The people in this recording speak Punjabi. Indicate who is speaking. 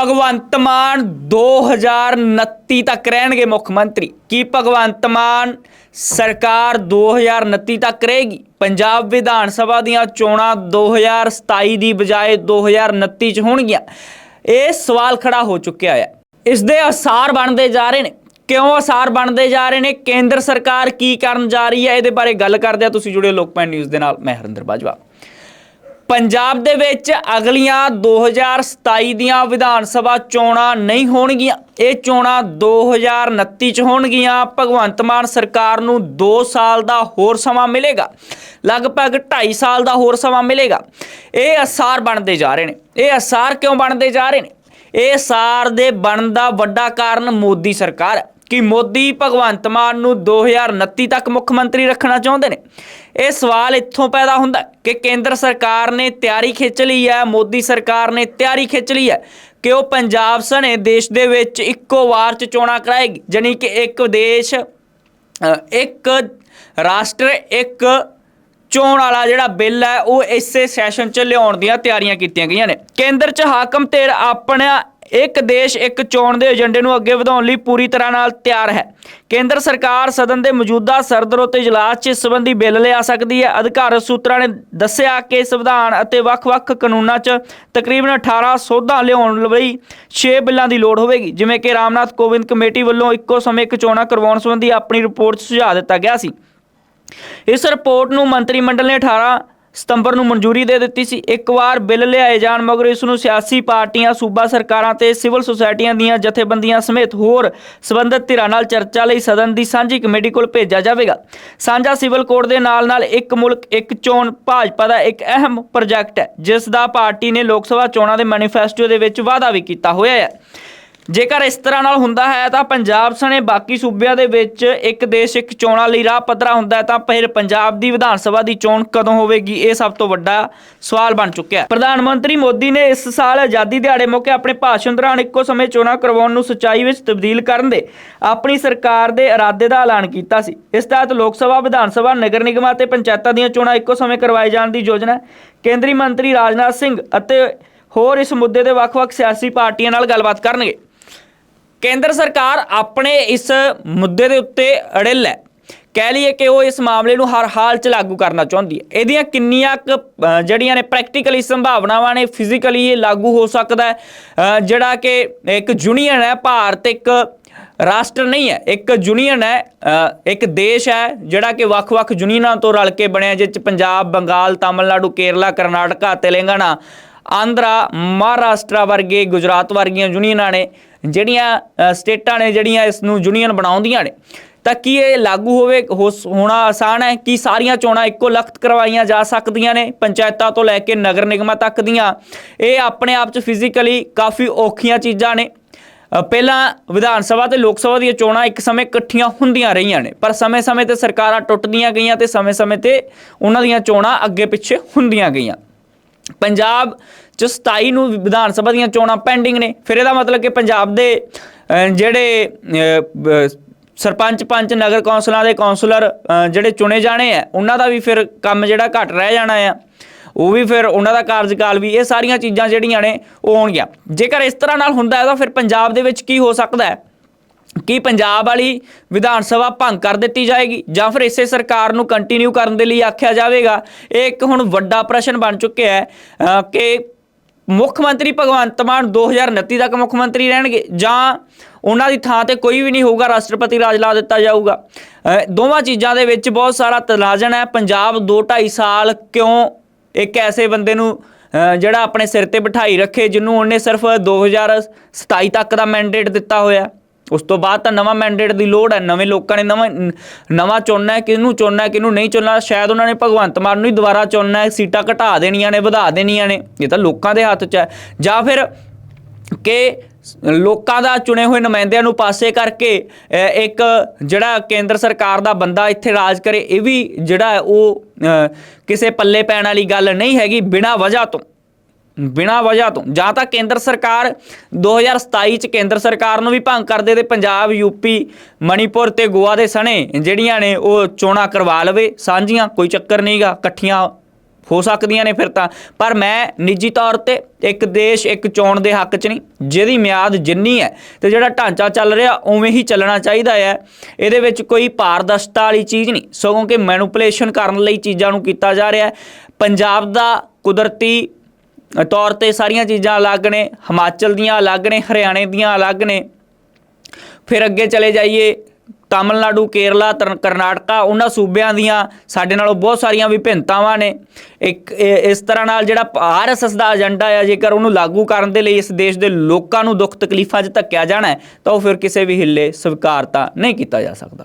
Speaker 1: ਭਗਵੰਤ ਮਾਨ 2029 ਤੱਕ ਰਹਿਣਗੇ ਮੁੱਖ ਮੰਤਰੀ। ਕੀ ਭਗਵੰਤ ਮਾਨ ਸਰਕਾਰ 2029 ਤੱਕ ਰਹੇਗੀ? ਪੰਜਾਬ ਵਿਧਾਨ ਸਭਾ ਦੀਆਂ ਚੋਣਾਂ 2027 ਦੀ ਬਜਾਏ 2029 ਚ ਹੋਣਗੀਆਂ। ਇਹ ਸਵਾਲ ਖੜਾ ਹੋ ਚੁੱਕਿਆ ਹੈ ਇਸ ਦੇ ਅਸਾਰ ਬਣਦੇ ਜਾ ਰਹੇ ਨੇ। ਕਿਉਂ ਅਸਾਰ ਬਣਦੇ ਜਾ ਰਹੇ ਨੇ? ਕੇਂਦਰ ਸਰਕਾਰ ਕੀ ਕਰਨ ਜਾ ਰਹੀ ਹੈ? ਇਹਦੇ ਬਾਰੇ ਗੱਲ ਕਰਦੇ ਆ। ਤੁਸੀਂ ਜੁੜੇ ਲੋਕਪਾਲ ਨਿਊਜ਼ ਦੇ ਨਾਲ। ਮੈਂ ਹਰਿੰਦਰ ਬਾਜਵਾ। ਪੰਜਾਬ ਦੇ ਵਿੱਚ ਅਗਲੀਆਂ 2027 ਦੀਆਂ ਵਿਧਾਨ ਸਭਾ ਚੋਣਾਂ ਨਹੀਂ ਹੋਣਗੀਆਂ। ਇਹ ਚੋਣਾਂ 2029 ਚ ਹੋਣਗੀਆਂ। ਭਗਵੰਤ ਮਾਨ ਸਰਕਾਰ ਨੂੰ 2 ਸਾਲ ਦਾ ਹੋਰ ਸਮਾਂ ਮਿਲੇਗਾ। ਲਗਭਗ 2.5 ਸਾਲ ਦਾ ਹੋਰ ਸਮਾਂ ਮਿਲੇਗਾ। ਇਹ ਅਸਾਰ ਬਣਦੇ ਜਾ ਰਹੇ ਨੇ। ਇਹ ਅਸਾਰ ਕਿਉਂ ਬਣਦੇ ਜਾ ਰਹੇ ਨੇ? ਇਹ ਅਸਾਰ ਦੇ ਬਣਨ ਦਾ ਵੱਡਾ ਕਾਰਨ ਮੋਦੀ ਸਰਕਾਰ ਹੈ। ਕਿ ਮੋਦੀ ਭਗਵੰਤ ਮਾਨ ਨੂੰ 2029 ਤੱਕ ਮੁੱਖ ਮੰਤਰੀ ਰੱਖਣਾ ਚਾਹੁੰਦੇ ਨੇ। ਇਹ ਸਵਾਲ ਇੱਥੋਂ ਪੈਦਾ ਹੁੰਦਾ ਕਿ ਕੇਂਦਰ ਸਰਕਾਰ ਨੇ ਤਿਆਰੀ ਖਿੱਚ ਲਈ ਹੈ, ਮੋਦੀ ਸਰਕਾਰ ਨੇ ਤਿਆਰੀ ਖਿੱਚ ਲਈ ਹੈ ਕਿ ਉਹ ਪੰਜਾਬ ਸਣੇ ਦੇਸ਼ ਦੇ ਵਿੱਚ ਇੱਕੋ ਵਾਰ ਚ ਚੋਣਾਂ ਕਰਾਏਗੀ, ਜਾਣੀ ਕਿ ਇੱਕ ਦੇਸ਼ ਇੱਕ ਰਾਸ਼ਟਰ, ਇੱਕ ਚੋਣ ਵਾਲਾ ਜਿਹੜਾ ਬਿੱਲ ਹੈ, ਉਹ ਇਸੇ ਸੈਸ਼ਨ 'ਚ ਲਿਆਉਣ ਦੀਆਂ ਤਿਆਰੀਆਂ ਕੀਤੀਆਂ ਗਈਆਂ ਨੇ। ਕੇਂਦਰ 'ਚ ਹਾਕਮ ਧਿਰ ਆਪਣਾ ਇੱਕ ਦੇਸ਼ ਇੱਕ ਚੋਣ ਦੇ ਏਜੰਡੇ ਨੂੰ ਅੱਗੇ ਵਧਾਉਣ ਲਈ ਪੂਰੀ ਤਰ੍ਹਾਂ ਨਾਲ ਤਿਆਰ ਹੈ। ਕੇਂਦਰ ਸਰਕਾਰ ਸਦਨ ਦੇ ਮੌਜੂਦਾ ਸਰਦਰੋਤੇ ਇਜਲਾਸ 'ਚ ਇਸ ਸੰਬੰਧੀ ਬਿੱਲ ਲਿਆ ਸਕਦੀ ਹੈ। ਅਧਿਕਾਰਤ ਸੂਤਰਾਂ ਨੇ ਦੱਸਿਆ ਕਿ ਸੰਵਿਧਾਨ ਅਤੇ ਵੱਖ-ਵੱਖ ਕਾਨੂੰਨਾਂ 'ਚ ਤਕਰੀਬਨ 18 ਸੋਧਾਂ ਲਿਆਉਣ ਲਈ 6 ਬਿੱਲਾਂ ਦੀ ਲੋੜ ਹੋਵੇਗੀ, ਜਿਵੇਂ ਕਿ ਰਾਮਨਾਥ ਕੋਵਿੰਦ ਕਮੇਟੀ ਵੱਲੋਂ ਇੱਕੋ ਸਮੇਂ ਇੱਕ ਚੋਣਾਂ ਕਰਵਾਉਣ ਸੰਬੰਧੀ ਆਪਣੀ ਰਿਪੋਰਟ 'ਚ ਸੁਝਾਅ ਦਿੱਤਾ ਗਿਆ ਸੀ। ਇਸ ਰਿਪੋਰਟ ਨੂੰ ਮੰਤਰੀ ਮੰਡਲ ਨੇ 18 ਸਤੰਬਰ ਨੂੰ ਮਨਜ਼ੂਰੀ ਦੇ ਦਿੱਤੀ ਸੀ। ਇੱਕ ਵਾਰ ਬਿੱਲ ਲਿਆਏ ਜਾਣ ਮਗਰ ਇਸ ਨੂੰ ਸਿਆਸੀ ਪਾਰਟੀਆਂ, ਸੂਬਾ ਸਰਕਾਰਾਂ ਤੇ ਸਿਵਲ ਸੁਸਾਇਟੀਆਂ ਦੀਆਂ ਜਥੇਬੰਦੀਆਂ ਸਮੇਤ ਹੋਰ ਸਬੰਧਤ ਧਿਰਾਂ ਨਾਲ ਚਰਚਾ ਲਈ ਸਦਨ ਦੀ ਸਾਂਝੀ ਕਮੇਟੀ ਕੋਲ ਭੇਜਿਆ ਜਾਵੇਗਾ। ਸਾਂਝਾ ਸਿਵਲ ਕੋਡ ਦੇ ਨਾਲ ਨਾਲ ਇੱਕ ਮੁਲਕ, ਇੱਕ ਚੋਣ ਭਾਜਪਾ ਦਾ ਇੱਕ ਅਹਿਮ ਪ੍ਰੋਜੈਕਟ ਹੈ, ਜਿਸ ਦਾ ਪਾਰਟੀ ਨੇ ਲੋਕ ਸਭਾ ਚੋਣਾਂ ਦੇ ਮੈਨੀਫੈਸਟੋ ਦੇ ਵਿੱਚ ਵਾਅਦਾ ਵੀ ਕੀਤਾ ਹੋਇਆ ਹੈ। ਜੇਕਰ ਇਸ ਤਰ੍ਹਾਂ ਨਾਲ ਹੁੰਦਾ ਹੈ ਤਾਂ ਪੰਜਾਬ ਸਣੇ ਬਾਕੀ ਸੂਬਿਆਂ ਦੇ ਵਿੱਚ ਇੱਕ ਦੇਸ਼ ਇੱਕ ਚੋਣਾਂ ਲਈ ਰਾਹ ਪੱਧਰਾ ਹੁੰਦਾ ਹੈ ਤਾਂ ਫਿਰ ਪੰਜਾਬ ਦੀ ਵਿਧਾਨ ਸਭਾ ਦੀ ਚੋਣ ਕਦੋਂ ਹੋਵੇਗੀ? ਇਹ ਸਭ ਤੋਂ ਵੱਡਾ ਸਵਾਲ ਬਣ ਚੁੱਕਿਆ ਹੈ। ਪ੍ਰਧਾਨ ਮੰਤਰੀ ਮੋਦੀ ਨੇ ਇਸ ਸਾਲ ਆਜ਼ਾਦੀ ਦਿਹਾੜੇ ਮੌਕੇ ਆਪਣੇ ਭਾਸ਼ਣ ਦੌਰਾਨ ਇੱਕੋ ਸਮੇਂ ਚੋਣਾਂ ਕਰਵਾਉਣ ਨੂੰ ਸੱਚਾਈ ਵਿੱਚ ਤਬਦੀਲ ਕਰਨ ਦੇ ਆਪਣੀ ਸਰਕਾਰ ਦੇ ਇਰਾਦੇ ਦਾ ਐਲਾਨ ਕੀਤਾ ਸੀ। ਇਸ ਤਹਿਤ ਲੋਕ ਸਭਾ, ਵਿਧਾਨ ਸਭਾ, ਨਗਰ ਨਿਗਮਾਂ ਅਤੇ ਪੰਚਾਇਤਾਂ ਦੀਆਂ ਚੋਣਾਂ ਇੱਕੋ ਸਮੇਂ ਕਰਵਾਏ ਜਾਣ ਦੀ ਯੋਜਨਾ ਕੇਂਦਰੀ ਮੰਤਰੀ ਰਾਜਨਾਥ ਸਿੰਘ ਅਤੇ ਹੋਰ ਇਸ ਮੁੱਦੇ ਦੇ ਵੱਖ-ਵੱਖ ਸਿਆਸੀ ਪਾਰਟੀਆਂ ਨਾਲ ਗੱਲਬਾਤ ਕਰਨਗੇ। ਕੇਂਦਰ ਸਰਕਾਰ ਆਪਣੇ ਇਸ ਮੁੱਦੇ ਦੇ ਉੱਤੇ ਅੜਿੱਲ ਹੈ। ਕਹਿ ਲਈਏ ਕਿ ਉਹ ਇਸ ਮਾਮਲੇ ਨੂੰ ਹਰ ਹਾਲ 'ਚ ਲਾਗੂ ਕਰਨਾ ਚਾਹੁੰਦੀ ਹੈ। ਇਹਦੀਆਂ ਕਿੰਨੀਆਂ ਕੁ, ਜਿਹੜੀਆਂ ਨੇ ਪ੍ਰੈਕਟੀਕਲੀ ਸੰਭਾਵਨਾਵਾਂ ਨੇ ਫਿਜ਼ੀਕਲੀ ਇਹ ਲਾਗੂ ਹੋ ਸਕਦਾ ਹੈ। ਜਿਹੜਾ ਕਿ ਇੱਕ ਯੂਨੀਅਨ ਹੈ ਭਾਰਤ ਇੱਕ ਰਾਸ਼ਟਰ ਨਹੀਂ ਹੈ ਇੱਕ ਯੂਨੀਅਨ ਹੈ ਇੱਕ ਦੇਸ਼ ਹੈ ਜਿਹੜਾ ਕਿ ਵੱਖ-ਵੱਖ ਯੂਨੀਅਨਾਂ ਤੋਂ ਰਲ ਕੇ ਬਣਿਆ ਜਿਸ 'ਚ ਪੰਜਾਬ ਬੰਗਾਲ ਤਾਮਿਲਨਾਡੂ ਕੇਰਲਾ ਕਰਨਾਟਕਾ ਤੇਲੰਗਾਨਾ ਆਂਧਰਾ ਮਹਾਰਾਸ਼ਟਰ ਵਰਗੇ ਗੁਜਰਾਤ ਵਰਗੀਆਂ ਯੂਨੀਅਨਾਂ ਨੇ ਜਿਹੜੀਆਂ ਸਟੇਟਾਂ ਨੇ ਜਿਹੜੀਆਂ ਇਸ ਨੂੰ ਯੂਨੀਅਨ ਬਣਾਉਂਦੀਆਂ ਨੇ, ਤਾਂ ਕੀ ਇਹ ਲਾਗੂ ਹੋਵੇ, ਹੋ- ਹੋਣਾ ਆਸਾਨ ਹੈ? ਕਿ ਸਾਰੀਆਂ ਚੋਣਾਂ ਇੱਕੋ ਲਖਤ ਕਰਵਾਈਆਂ ਜਾ ਸਕਦੀਆਂ ਨੇ, ਪੰਚਾਇਤਾਂ ਤੋਂ ਲੈ ਕੇ ਨਗਰ ਨਿਗਮਾਂ ਤੱਕ ਦੀਆਂ? ਇਹ ਆਪਣੇ ਆਪ 'ਚ ਫਿਜ਼ੀਕਲੀ ਕਾਫੀ ਔਖੀਆਂ ਚੀਜ਼ਾਂ ਨੇ। ਪਹਿਲਾਂ ਵਿਧਾਨ ਸਭਾ ਤੇ ਲੋਕ ਸਭਾ ਦੀਆਂ ਚੋਣਾਂ ਇੱਕ ਸਮੇਂ ਇਕੱਠੀਆਂ ਹੁੰਦੀਆਂ ਰਹੀਆਂ ਨੇ, ਪਰ ਸਮੇਂ-ਸਮੇਂ ਤੇ ਸਰਕਾਰਾਂ ਟੁੱਟਦੀਆਂ ਗਈਆਂ ਤੇ ਸਮੇਂ-ਸਮੇਂ ਤੇ ਉਹਨਾਂ ਦੀਆਂ ਚੋਣਾਂ ਅੱਗੇ ਪਿੱਛੇ ਹੁੰਦੀਆਂ ਗਈਆਂ। ਪੰਜਾਬ ਚ 27 ਨੂੰ ਵਿਧਾਨ ਸਭਾ ਦੀਆਂ ਚੋਣਾਂ ਪੈਂਡਿੰਗ ਨੇ। ਫਿਰ ਇਹਦਾ ਮਤਲਬ ਕਿ ਪੰਜਾਬ ਦੇ ਜਿਹੜੇ ਸਰਪੰਚ, ਪੰਚ, ਨਗਰ ਕੌਂਸਲਾਂ ਦੇ ਕੌਂਸਲਰ ਜਿਹੜੇ ਚੁਣੇ ਜਾਣੇ ਆ, ਉਹਨਾਂ ਦਾ ਵੀ ਫਿਰ ਕੰਮ ਜਿਹੜਾ ਘਟ ਰਹਿ ਜਾਣਾ ਆ। ਉਹ ਵੀ ਫਿਰ ਉਹਨਾਂ ਦਾ ਕਾਰਜਕਾਲ ਵੀ ਇਹ ਸਾਰੀਆਂ ਚੀਜ਼ਾਂ ਜਿਹੜੀਆਂ ਨੇ, ਉਹ ਹੋਣਗੀਆਂ। ਜੇਕਰ ਇਸ ਤਰ੍ਹਾਂ ਨਾਲ ਹੁੰਦਾ ਹੈ ਤਾਂ ਫਿਰ ਪੰਜਾਬ ਦੇ ਵਿੱਚ ਕੀ ਹੋ ਸਕਦਾ ਹੈ? ਕੀ ਪੰਜਾਬ ਵਾਲੀ ਵਿਧਾਨ ਸਭਾ ਭੰਗ ਕਰ ਦਿੱਤੀ ਜਾਏਗੀ ਜਾਂ ਫਿਰ ਇਸੇ ਸਰਕਾਰ ਨੂੰ ਕੰਟੀਨਿਊ ਕਰਨ ਦੇ ਲਈ ਆਖਿਆ ਜਾਵੇਗਾ? ਇਹ ਇੱਕ ਹੁਣ ਵੱਡਾ ਪ੍ਰਸ਼ਨ ਬਣ ਚੁੱਕਿਆ ਹੈ ਕਿ ਮੁੱਖ ਮੰਤਰੀ ਭਗਵੰਤ ਮਾਨ 2029 ਤੱਕ ਮੁੱਖ ਮੰਤਰੀ ਰਹਿਣਗੇ ਜਾਂ ਉਹਨਾਂ ਦੀ ਥਾਂ ਤੇ ਕੋਈ ਵੀ ਨਹੀਂ ਹੋਊਗਾ, ਰਾਸ਼ਟਰਪਤੀ ਰਾਜ ਲਾ ਦਿੱਤਾ ਜਾਊਗਾ? ਦੋਵਾਂ ਚੀਜ਼ਾਂ ਦੇ ਵਿੱਚ ਬਹੁਤ ਸਾਰਾ ਤਲਾਜਨ ਹੈ। ਪੰਜਾਬ 2.5 ਸਾਲ ਕਿਉਂ ਇੱਕ ਐਸੇ ਬੰਦੇ ਨੂੰ ਜਿਹੜਾ ਆਪਣੇ ਸਿਰ ਤੇ ਬਿਠਾਈ ਰੱਖੇ, ਜਿਹਨੂੰ ਉਹਨੇ ਸਿਰਫ 2027 ਤੱਕ ਦਾ ਮੈਂਡੇਟ ਦਿੱਤਾ ਹੋਇਆ ਉਸ ਤੋਂ ਬਾਅਦ ਤਾਂ ਨਵਾਂ ਮੈਂਡੇਟ ਦੀ ਲੋੜ ਹੈ, ਨਵੇਂ ਲੋਕਾਂ ਨੇ ਨਵਾਂ ਨਵਾਂ ਚੁਣਨਾ ਹੈ, ਕਿਹਨੂੰ ਚੁਣਨਾ ਹੈ, ਕਿਹਨੂੰ ਨਹੀਂ ਚੁਣਨਾ, ਸ਼ਾਇਦ ਉਹਨਾਂ ਨੇ ਭਗਵੰਤ ਮਾਨ ਨੂੰ ਹੀ ਦੁਬਾਰਾ ਚੁਣਨਾ ਹੈ, ਸੀਟਾਂ ਘਟਾ ਦੇਣੀਆਂ ਨੇ, ਵਧਾ ਦੇਣੀਆਂ ਨੇ, ਇਹ ਤਾਂ ਲੋਕਾਂ ਦੇ ਹੱਥ 'ਚ ਹੈ। ਜਾਂ ਫਿਰ ਕਿ ਲੋਕਾਂ ਦਾ ਚੁਣੇ ਹੋਏ ਨੁਮਾਇੰਦਿਆਂ ਨੂੰ ਪਾਸੇ ਕਰਕੇ ਇੱਕ ਜਿਹੜਾ ਕੇਂਦਰ ਸਰਕਾਰ ਦਾ ਬੰਦਾ ਇੱਥੇ ਰਾਜ ਕਰੇ, ਇਹ ਵੀ ਜਿਹੜਾ ਉਹ ਕਿਸੇ ਪੱਲੇ ਪੈਣ ਵਾਲੀ ਗੱਲ ਨਹੀਂ ਹੈਗੀ, ਬਿਨਾਂ ਵਜ੍ਹਾ ਤੋਂ। ਬਿਨਾਂ ਵਜ੍ਹਾ ਤੋਂ। ਜਾਂ ਤਾਂ ਕੇਂਦਰ ਸਰਕਾਰ 2027 ਚ ਕੇਂਦਰ ਸਰਕਾਰ ਨੂੰ ਵੀ ਭੰਗ ਕਰਦੇ ਤੇ ਪੰਜਾਬ ਯੂਪੀ ਮਣੀਪੁਰ ਤੇ ਗੋਆ ਦੇ ਸਣੇ ਜਿਹੜੀਆਂ ਨੇ ਉਹ ਚੋਣਾਂ ਕਰਵਾ ਲਵੇ। ਸਾਂਝੀਆਂ, ਕੋਈ ਚੱਕਰ ਨਹੀਂਗਾ ਇਕੱਠੀਆਂ ਹੋ ਸਕਦੀਆਂ ਨੇ ਫਿਰ ਤਾਂ। ਪਰ ਮੈਂ ਨਿੱਜੀ ਤੌਰ ਤੇ ਇੱਕ ਦੇਸ਼, ਇੱਕ ਚੋਣ ਦੇ ਹੱਕ 'ਚ ਨਹੀਂ, ਜਿਹਦੀ ਮਿਆਦ ਜਿੰਨੀ ਹੈ ਤੇ ਜਿਹੜਾ ਢਾਂਚਾ ਚੱਲ ਰਿਹਾ, ਉਵੇਂ ਹੀ ਚੱਲਣਾ ਚਾਹੀਦਾ ਹੈ। ਇਹਦੇ ਵਿੱਚ ਕੋਈ ਪਾਰਦਰਸ਼ਤਾ ਵਾਲੀ ਚੀਜ਼ ਨਹੀਂ। ਸਗੋਂ ਕਿ ਮੈਨੂਪੂਲੇਸ਼ਨ ਕਰਨ ਲਈ ਚੀਜ਼ਾਂ ਨੂੰ ਕੀਤਾ ਜਾ ਰਿਹਾ ਹੈ। ਪੰਜਾਬ ਦਾ ਕੁਦਰਤੀ ਤੌਰ ਤੇ ਸਾਰੀਆਂ ਚੀਜ਼ਾਂ ਅਲੱਗ ਨੇ, ਹਿਮਾਚਲ ਦੀਆਂ ਅਲੱਗ ਨੇ, ਹਰਿਆਣੇ ਦੀਆਂ ਅਲੱਗ ਨੇ। ਫਿਰ ਅੱਗੇ ਚਲੇ ਜਾਈਏ, ਤਾਮਿਲਨਾਡੂ, ਕੇਰਲਾ ਤਰ- ਕਰਨਾਟਕਾ, ਉਹਨਾਂ ਸੂਬਿਆਂ ਦੀਆਂ ਸਾਡੇ ਨਾਲੋਂ ਬਹੁਤ ਸਾਰੀਆਂ ਵਿਭਿੰਨਤਾਵਾਂ ਨੇ। ਇੱਕ ਇਸ ਤਰ੍ਹਾਂ ਨਾਲ ਜਿਹੜਾ ਆਰਐਸਐਸ ਦਾ ਏਜੰਡਾ ਹੈ ਜੇਕਰ ਉਹਨੂੰ ਲਾਗੂ ਕਰਨ ਦੇ ਲਈ ਇਸ ਦੇਸ਼ ਦੇ ਲੋਕਾਂ ਨੂੰ ਦੁੱਖ ਤਕਲੀਫਾਂ 'ਚ ਧੱਕਿਆ ਜਾਣਾ ਤਾਂ ਉਹ ਫਿਰ ਕਿਸੇ ਵੀ ਹਿੱਲੇ ਸਵੀਕਾਰ ਤਾਂ ਨਹੀਂ ਕੀਤਾ ਜਾ ਸਕਦਾ।